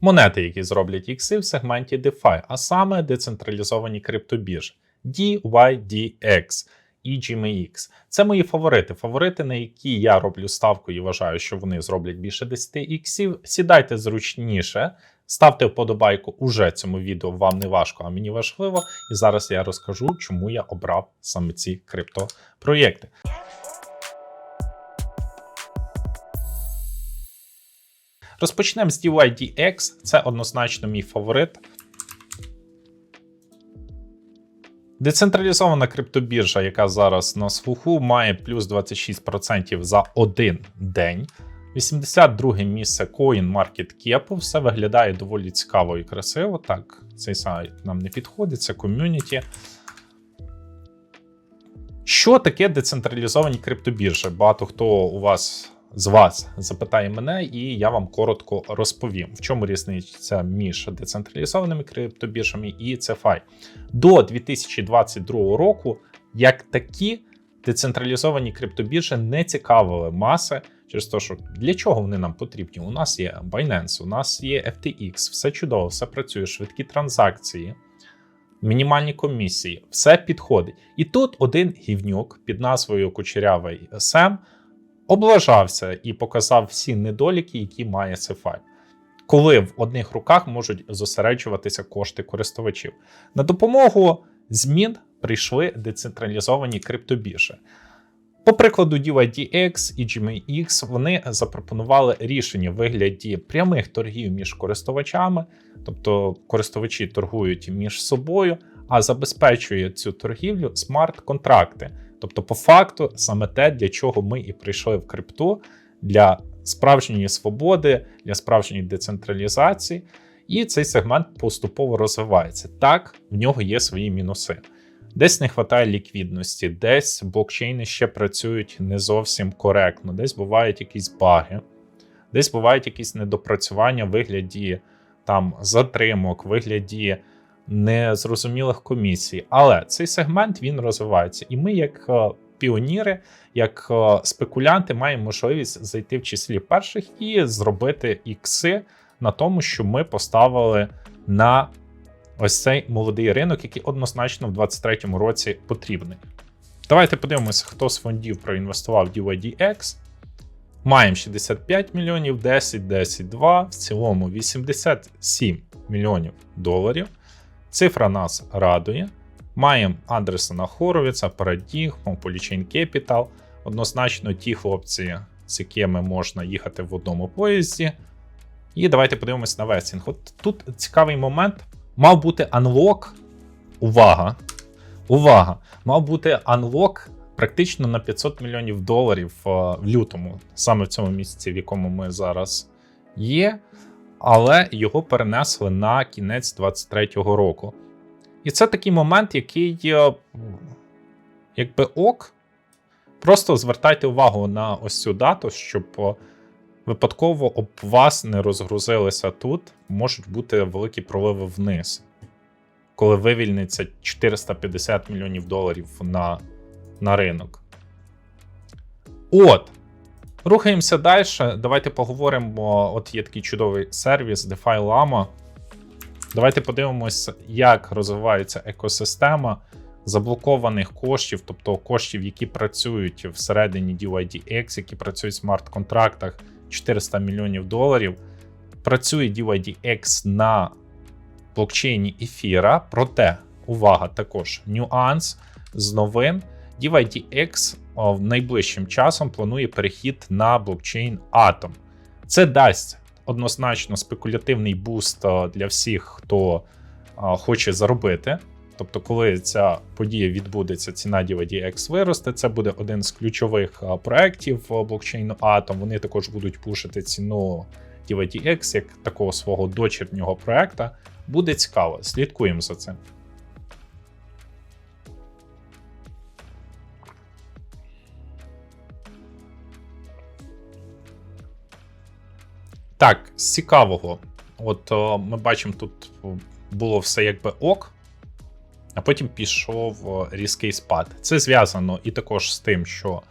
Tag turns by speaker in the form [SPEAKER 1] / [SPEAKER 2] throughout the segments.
[SPEAKER 1] Монети, які зроблять ікси в сегменті DeFi, а саме децентралізовані криптобіржі DYDX і GMX. Це мої фаворити. Фаворити, на які я роблю ставку і вважаю, що вони зроблять більше 10 іксів. Сідайте зручніше, ставте вподобайку уже цьому відео. Вам не важко, а мені важливо. І зараз я розкажу, чому я обрав саме ці криптопроєкти. Розпочнемо з DYDX. Це однозначно мій фаворит. Децентралізована криптобіржа, яка зараз на слуху, має плюс 26% за один день. 82 місце CoinMarketCap. Все виглядає доволі цікаво і красиво. Так, цей сайт нам не підходить, це ком'юніті. Що таке децентралізовані криптобіржі? Багато хто у вас з вас запитає мене, і я вам коротко розповім, в чому різниця між децентралізованими криптобіржами і CeFi. До 2022 року, як такі децентралізовані криптобіржі не цікавили маси. Через те, що для чого вони нам потрібні? У нас є Binance, у нас є FTX, все чудово, все працює, швидкі транзакції, мінімальні комісії, все підходить. І тут один гівнюк під назвою Кучерявий Сем облажався і показав всі недоліки, які має CeFi. Коли в одних руках можуть зосереджуватися кошти користувачів. На допомогу змін прийшли децентралізовані криптобіржі. По прикладу DYDX і GMX вони запропонували рішення в вигляді прямих торгів між користувачами, тобто користувачі торгують між собою, а забезпечує цю торгівлю смарт-контракти. Тобто, по факту, саме те, для чого ми і прийшли в крипту, для справжньої свободи, для справжньої децентралізації, і цей сегмент поступово розвивається. Так, в нього є свої мінуси. Десь не вистачає ліквідності, десь блокчейни ще працюють не зовсім коректно, десь бувають якісь баги, десь бувають якісь недопрацювання в вигляді там затримок, в вигляді незрозумілих комісій. Але цей сегмент він розвивається. І ми, як е, піоніри, як е, спекулянти, маємо можливість зайти в числі перших і зробити ікси на тому, що ми поставили на ось цей молодий ринок, який однозначно в 2023 році потрібний. Давайте подивимося, хто з фондів проінвестував в DYDX. Маємо 65 мільйонів, 10, 10, 2, в цілому 87 мільйонів доларів. Цифра нас радує. Маємо Андресона Хоровіца, Парадігму, Polychain Capital. Однозначно, ті хлопці, з якими можна їхати в одному поїзді. І давайте подивимось на вестінг. От тут цікавий момент. Мав бути анлок. Увага! Увага! Мав бути анлок практично на 500 мільйонів доларів е, в лютому, саме в цьому місяці, в якому ми зараз є але його перенесли на кінець 23-го року. І це такий момент, який, якби ок. Просто звертайте увагу на ось цю дату, щоб випадково об вас не розгрузилися тут, можуть бути великі проливи вниз. Коли вивільниться 450 мільйонів доларів на, на ринок. От. Рухаємося далі. Давайте поговоримо. От є такий чудовий сервіс DeFi Lama. Давайте подивимося, як розвивається екосистема заблокованих коштів, тобто коштів, які працюють всередині DYDX, які працюють в смарт-контрактах 400 мільйонів доларів. Працює DYDX на блокчейні ефіра. Проте, увага, також нюанс з новин. DYDX найближчим часом планує перехід на блокчейн Atom. Це дасть однозначно спекулятивний буст для всіх, хто хоче заробити. Тобто, коли ця подія відбудеться, ціна DYDX виросте. Це буде один з ключових проєктів блокчейну Atom. Вони також будуть пушити ціну DYDX як такого свого дочірнього проекта. Буде цікаво, слідкуємо за цим. Так, з цікавого. От о, ми бачимо, тут було все якби ок, а потім пішов різкий спад. Це зв'язано і також з тим, що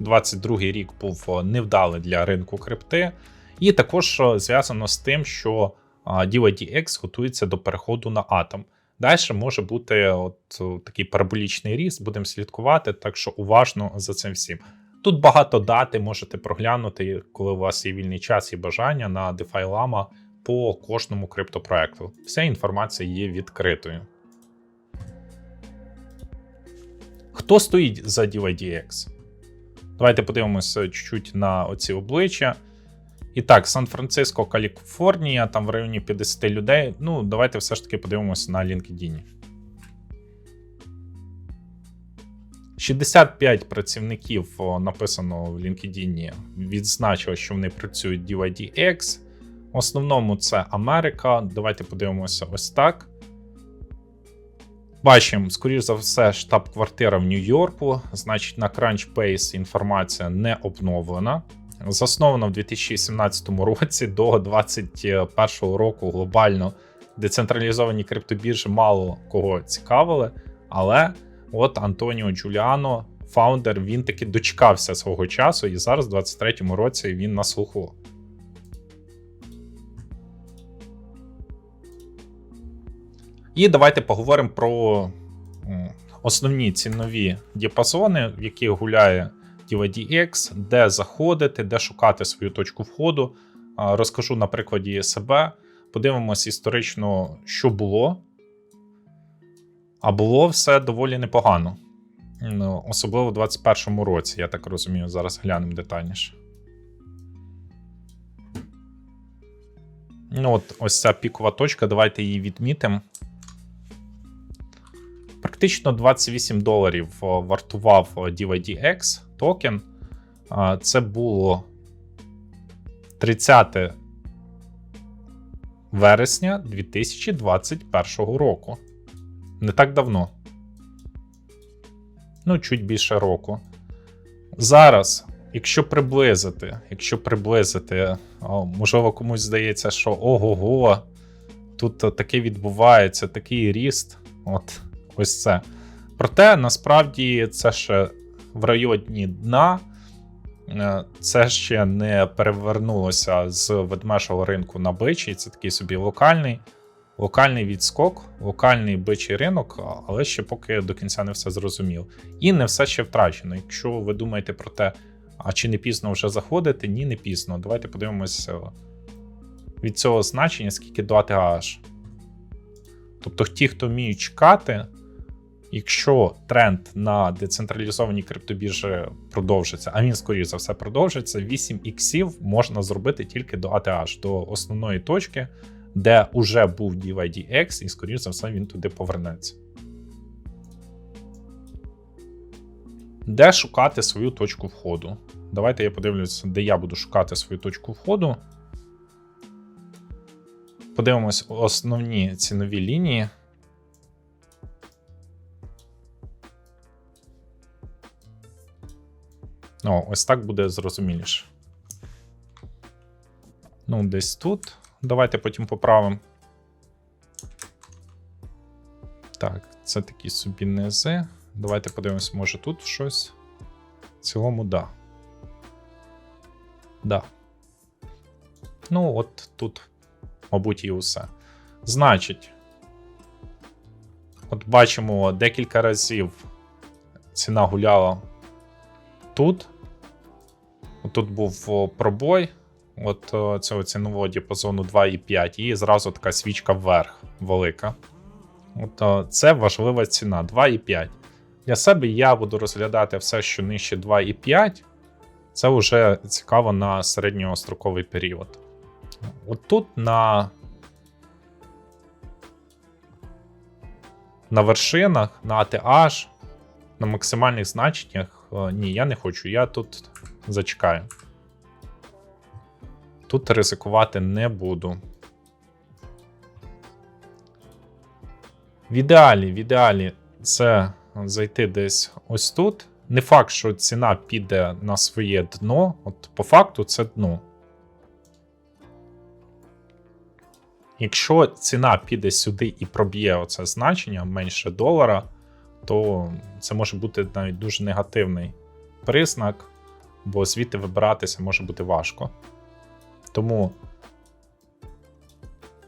[SPEAKER 1] 22-й рік був невдалий для ринку крипти, і також зв'язано з тим, що DYDX готується до переходу на атом. Далі може бути от такий параболічний ріст, будемо слідкувати, так що уважно за цим всім. Тут багато дати можете проглянути, коли у вас є вільний час і бажання на DeFi Lama по кожному криптопроекту. Вся інформація є відкритою. Хто стоїть за DYDX? Давайте подивимося чуть-чуть на оці обличчя. І так, Сан-Франциско, Каліфорнія, там в районі 50 людей. Ну, давайте все ж таки подивимося на LinkedIn. 65 працівників написано в LinkedIn, відзначило, що вони працюють DYDX. В основному це Америка. Давайте подивимося ось так. Бачимо, скоріш за все, штаб-квартира в Нью-Йорку. Значить, на Crunchbase інформація не обновлена. Засновано в 2017 році до 2021 року глобально децентралізовані криптобіржі мало кого цікавили. Але от Антоніо Джуліано, фаундер, він таки дочекався свого часу, і зараз, в 2023 році, він на слуху. І давайте поговоримо про основні цінові діапазони, в яких гуляє DYDX, де заходити, де шукати свою точку входу. Розкажу на прикладі себе. Подивимось історично, що було. А було все доволі непогано. Ну, Особливо в 2021 році, я так розумію, зараз глянемо детальніше. Ну, от ось ця пікова точка, давайте її відмітимо. Практично 28 доларів вартував DYDX токен. Це було 30 вересня 2021 року. Не так давно. Ну, чуть більше року. Зараз, якщо приблизити, якщо приблизити, можливо, комусь здається, що ого-го, тут таке відбувається, такий ріст. От ось це. Проте насправді це ще в районі дна. Е, Це ще не перевернулося з ведмежого ринку на бичий. Це такий собі локальний локальний відскок, локальний бичий ринок, але ще поки до кінця не все зрозуміло. І не все ще втрачено. Якщо ви думаєте про те, а чи не пізно вже заходити, ні, не пізно. Давайте подивимося від цього значення, скільки до ATH. Тобто, ті, хто вміють чекати, якщо тренд на децентралізовані криптобіржі продовжиться, а він, скоріше за все, продовжиться, 8 іксів можна зробити тільки до ATH, до основної точки, де вже був DYDX, і, скоріше за все, він туди повернеться. Де шукати свою точку входу? Давайте я подивлюся, де я буду шукати свою точку входу. Подивимось основні цінові лінії. О, ось так буде зрозуміліше. Ну, десь тут. Давайте потім поправимо. Так, це такі собі низи. Давайте подивимось, може тут щось. В цілому, да. Да. Ну, от тут, мабуть, і усе. Значить, от бачимо декілька разів ціна гуляла тут. Тут був пробой от цього цінового діапазону 2,5, і зразу така свічка вверх велика. От Це важлива ціна 2,5. Для себе я буду розглядати все, що нижче 2,5. Це вже цікаво на середньостроковий період. От тут на на вершинах, на ATH, на максимальних значеннях. Ні, я не хочу. Я тут зачекаю. Тут ризикувати не буду. В ідеалі, в ідеалі це зайти десь ось тут. Не факт, що ціна піде на своє дно. От по факту це дно. Якщо ціна піде сюди і проб'є оце значення менше долара, то це може бути навіть дуже негативний признак, бо звідти вибиратися може бути важко. Тому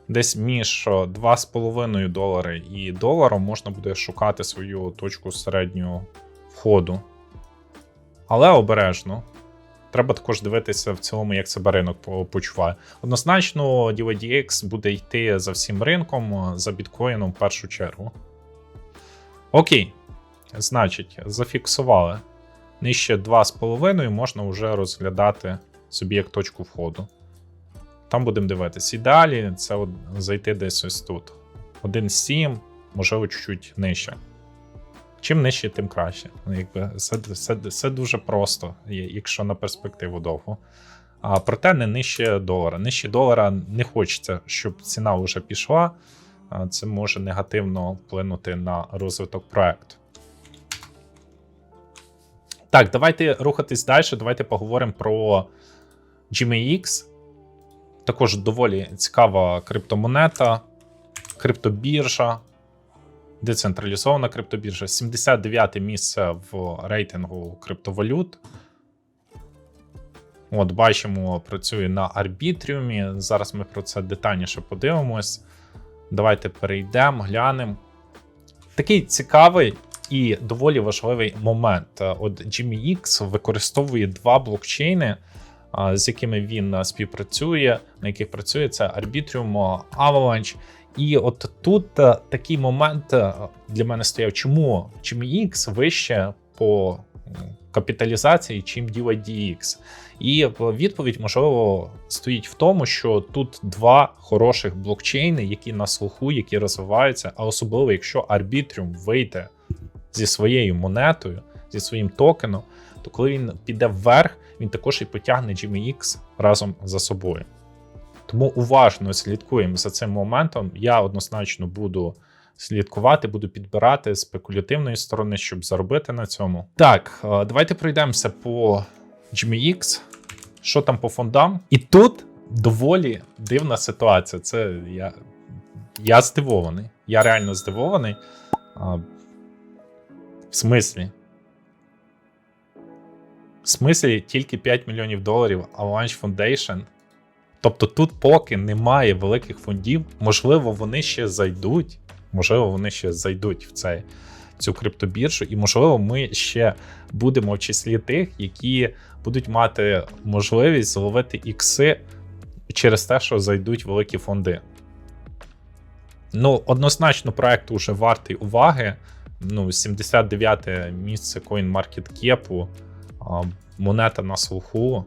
[SPEAKER 1] десь між 2,5 долари і доларом можна буде шукати свою точку середнього входу. Але обережно. Треба також дивитися в цілому, як себе ринок почуває. Однозначно, DYDX буде йти за всім ринком, за біткоїном в першу чергу. Окей. Значить, зафіксували. Нижче 2,5 можна вже розглядати собі як точку входу. Там будемо дивитися. І далі це от зайти десь ось тут. 1,7, можливо, чуть-чуть нижче. Чим нижче, тим краще. Ну, Якби все, все, все дуже просто, якщо на перспективу довго. А проте не нижче долара. Нижче долара не хочеться, щоб ціна вже пішла. Це може негативно вплинути на розвиток проекту. Так, давайте рухатись далі. Давайте поговоримо про GMX. Також доволі цікава криптомонета, криптобіржа, децентралізована криптобіржа. 79 місце в рейтингу криптовалют. От, бачимо, працює на арбітріумі. Зараз ми про це детальніше подивимось. Давайте перейдемо, глянемо. Такий цікавий і доволі важливий момент. От GMX використовує два блокчейни, з якими він співпрацює, на яких працює це Arbitrium, Avalanche. І от тут такий момент для мене стояв, чому GMX вище по капіталізації, чим DYDX. І відповідь, можливо, стоїть в тому, що тут два хороших блокчейни, які на слуху, які розвиваються, а особливо, якщо Arbitrium вийде зі своєю монетою, зі своїм токеном, то коли він піде вверх, він також і потягне GMX разом за собою. Тому уважно слідкуємо за цим моментом. Я однозначно буду слідкувати, буду підбирати спекулятивної сторони, щоб заробити на цьому. Так, е, давайте пройдемося по GMX. Що там по фондам? І тут доволі дивна ситуація. Це я, я здивований. Я реально здивований. В смислі? В смислі тільки 5 мільйонів доларів Avalanche Foundation. Тобто тут поки немає великих фондів, можливо, вони ще зайдуть. Можливо, вони ще зайдуть в цей, цю криптобіржу, і можливо, ми ще будемо в числі тих, які будуть мати можливість зловити ікси через те, що зайдуть великі фонди. Ну, однозначно, проект уже вартий уваги. Ну, 79 місце CoinMarketCap, монета на слуху.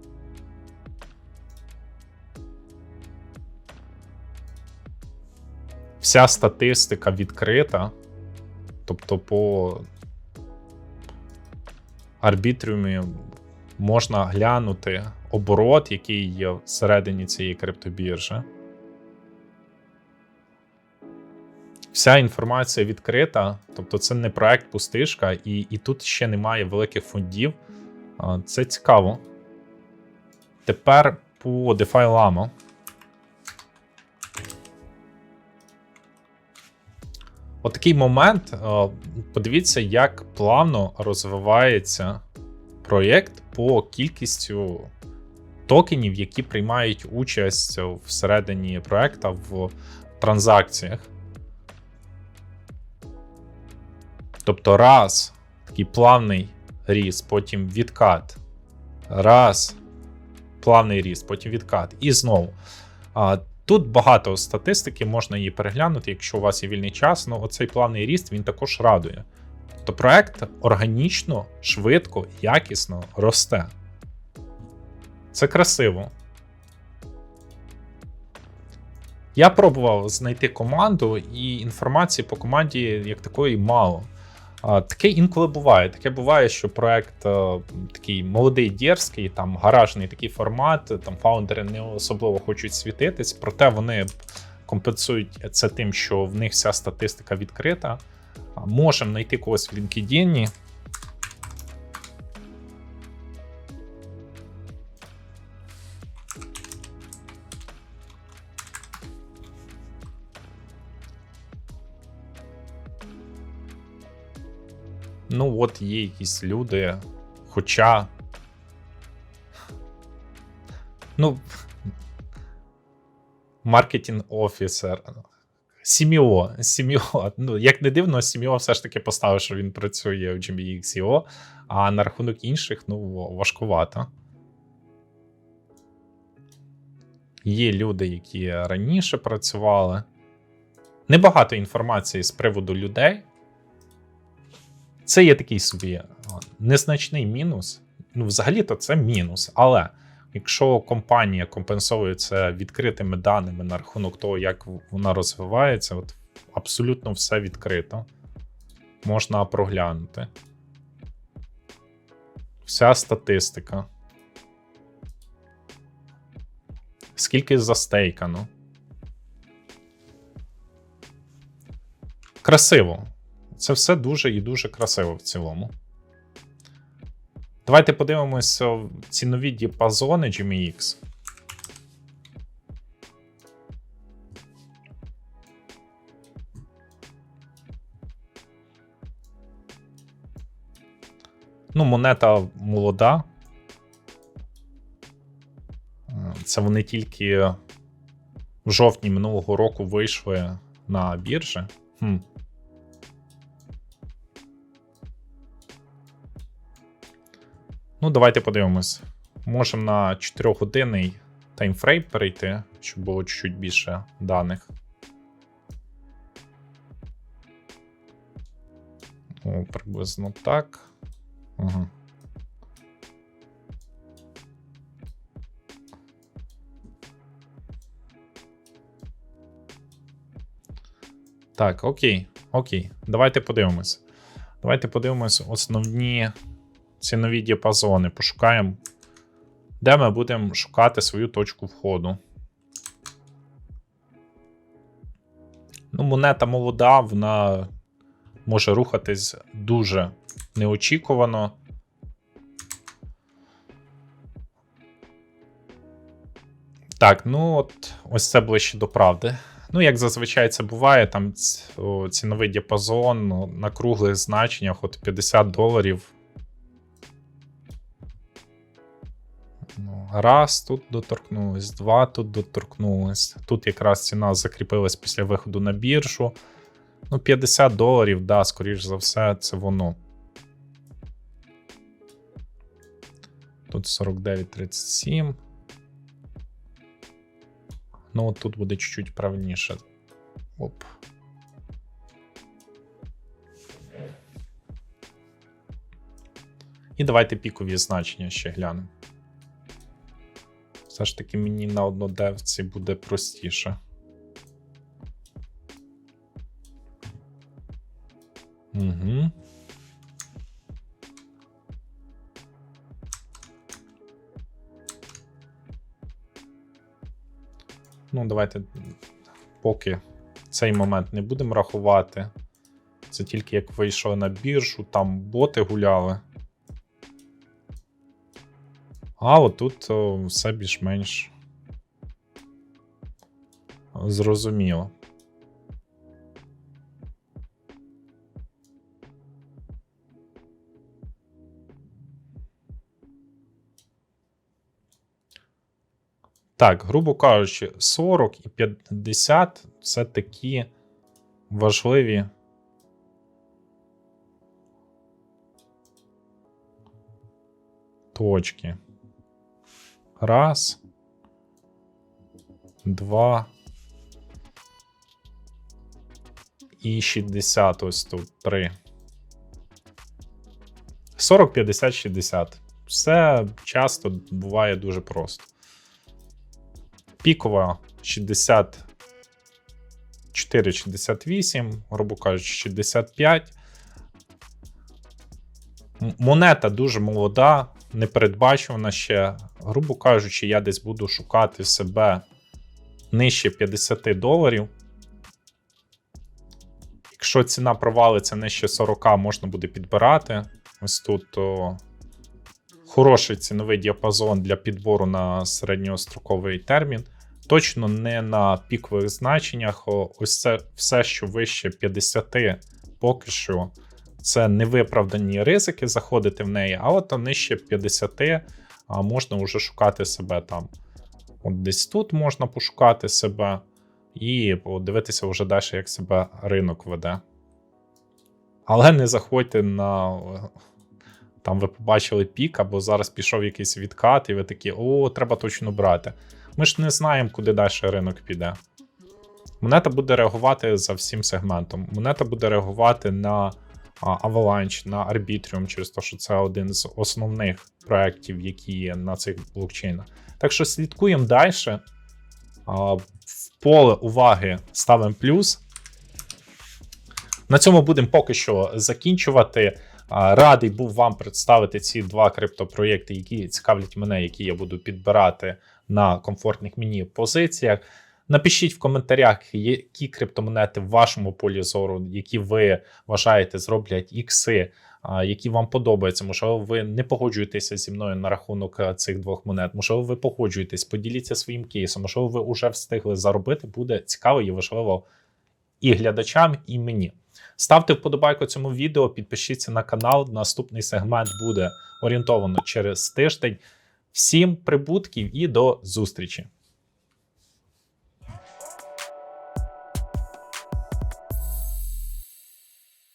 [SPEAKER 1] Вся статистика відкрита. Тобто, по арбітріумі можна глянути оборот, який є всередині цієї криптобіржі. Вся інформація відкрита, тобто це не проект пустишка, і, і тут ще немає великих фондів. Це цікаво. Тепер по DeFi Lama. Отакий момент. Подивіться, як плавно розвивається проєкт по кількістю токенів, які приймають участь всередині проєкта в транзакціях. Тобто, раз, такий плавний ріст, потім відкат. Раз, плавний ріст, потім відкат. І знову. А, Тут багато статистики, можна її переглянути, якщо у вас є вільний час. Ну, оцей плавний ріст він також радує. Тобто проект органічно, швидко, якісно росте. Це красиво. Я пробував знайти команду, і інформації по команді як такої мало. Таке інколи буває. Таке буває, що проект такий молодий, дерзкий, там гаражний такий формат, там фаундери не особливо хочуть світитись, проте вони компенсують це тим, що в них вся статистика відкрита. Можемо знайти когось в LinkedIn. Ну, от є якісь люди, хоча. Маркетинг офісер. Сіміо. Сіміо. Ну, як не дивно, Сіміо все ж таки поставив, що він працює в GMX.io, а на рахунок інших, ну, важкувато. Є люди, які раніше працювали. Небагато інформації з приводу людей. Це є такий собі незначний мінус. Ну, взагалі-то це мінус. Але якщо компанія компенсує це відкритими даними на рахунок того, як вона розвивається, от абсолютно все відкрито. Можна проглянути. Вся статистика. Скільки застейкано. Красиво. Це все дуже і дуже красиво в цілому. Давайте подивимося цінові діапазони GMX. Ну, монета молода. Це вони тільки в жовтні минулого року вийшли на біржі. Хм. Ну, давайте подивимось. Можемо на 4-годинний таймфрейм перейти, щоб було чуть більше даних. О, приблизно так. Ага. Так, окей, окей. Давайте подивимось. Давайте подивимось основні цінові діапазони. Пошукаємо, де ми будемо шукати свою точку входу. Ну, монета молода, вона може рухатись дуже неочікувано. Так, ну от ось це ближче до правди. Ну, як зазвичай це буває, там ціновий діапазон ну, на круглих значеннях от 50 доларів. Раз, тут доторкнулись, два тут доторкнулись. Тут якраз ціна закріпилась після виходу на біржу. Ну, 50 доларів, да, скоріш за все, це воно. Тут 49,37. Ну, от тут буде чуть-чуть правніше. Оп. І давайте пікові значення ще глянемо. Все ж таки мені на однодевці буде простіше. Угу. Ну, давайте поки цей момент не будемо рахувати. Це тільки як вийшов на біржу, там боти гуляли. А отут о, все більш-менш зрозуміло. Так, грубо кажучи, 40 і 50 це такі важливі. Точки. Раз. Два. І 60 ось тут. Три. 40, 50, 60. Все часто буває дуже просто. Пікова 64, 68, грубо кажучи, 65. Монета дуже молода, непередбачувана ще. Грубо кажучи, я десь буду шукати себе нижче 50 доларів. Якщо ціна провалиться нижче 40, можна буде підбирати. Ось тут о, хороший ціновий діапазон для підбору на середньостроковий термін. Точно не на пікових значеннях. Ось це все, що вище 50, поки що це невиправдані ризики заходити в неї, а от нижче 50 можна вже шукати себе там. От десь тут можна пошукати себе. і подивитися вже далі, як себе ринок веде. Але не заходьте на. Там ви побачили пік, або зараз пішов якийсь відкат, і ви такі, о, треба точно брати. Ми ж не знаємо, куди далі ринок піде. Монета буде реагувати за всім сегментом. Монета буде реагувати на а, Avalanche, на Arbitrium, через те, що це один з основних проєктів, які є на цих блокчейнах. Так що слідкуємо далі. В поле уваги ставимо плюс. На цьому будемо поки що закінчувати. Радий був вам представити ці два криптопроєкти, які цікавлять мене, які я буду підбирати на комфортних мені позиціях. Напишіть в коментарях, які криптомонети в вашому полі зору, які ви вважаєте, зроблять ікси, які вам подобаються. Можливо, ви не погоджуєтеся зі мною на рахунок цих двох монет. Можливо, ви погоджуєтесь, поділіться своїм кейсом. Можливо, ви вже встигли заробити. Буде цікаво і важливо і глядачам, і мені. Ставте вподобайку цьому відео, підпишіться на канал. Наступний сегмент буде орієнтовано через тиждень. Всім прибутків і до зустрічі!